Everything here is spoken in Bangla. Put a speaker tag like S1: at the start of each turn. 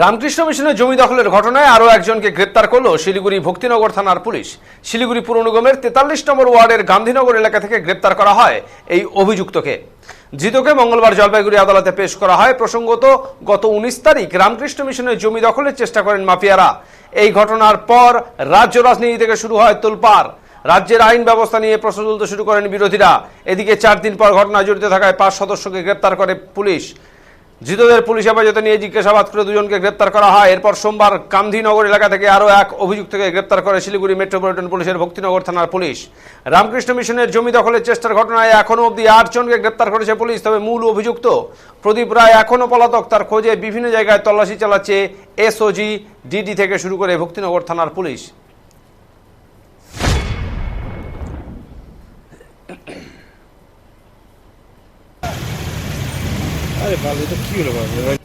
S1: রামকৃষ্ণ মিশনের জমি দখলের ঘটনায় আরও একজনকে গ্রেপ্তার করল শিলিগুড়ি ভক্তিনগর থানার পুলিশ। শিলিগুড়ি পুর নিগমের তেতাল্লিশ নম্বর ওয়ার্ডের গান্ধীনগর এলাকা থেকে গ্রেপ্তার করা হয় এই অভিযুক্তকে। ধৃতকে মঙ্গলবার জলপাইগুড়ি আদালতে পেশ করা হয়। প্রসঙ্গত, গত উনিশ তারিখ রামকৃষ্ণ মিশনের জমি দখলের চেষ্টা করেন মাফিয়ারা। এই ঘটনার পর রাজ্য রাজনীতি থেকে শুরু হয় তোলপাড়। রাজ্যের আইন ব্যবস্থা নিয়ে প্রশ্ন তুলতে শুরু করেন বিরোধীরা। এদিকে চার দিন পর ঘটনায় জড়িত থাকায় পাঁচ সদস্যকে গ্রেপ্তার করে পুলিশ। ধৃতদের পুলিশ হেফাজতে নিয়ে জিজ্ঞাসাবাদ করে দুজনকে গ্রেপ্তার করা হয়। এরপর সোমবার গান্ধীনগর এলাকা থেকে আরও এক অভিযুক্তকে গ্রেপ্তার করে শিলিগুড়ি মেট্রোপলিটন পুলিশের ভক্তিনগর থানার পুলিশ। রামকৃষ্ণ মিশনের জমি দখলের চেষ্টার ঘটনায় এখনও অবধি আটজনকে গ্রেপ্তার করেছে পুলিশ, তবে মূল অভিযুক্ত প্রদীপ রায় এখনও পলাতক। তার খোঁজে বিভিন্ন জায়গায় তল্লাশি চালাচ্ছে এসওজি, ডিডি থেকে শুরু করে ভক্তিনগর থানার পুলিশ।
S2: আরে বাবু তো কি হলো বাবু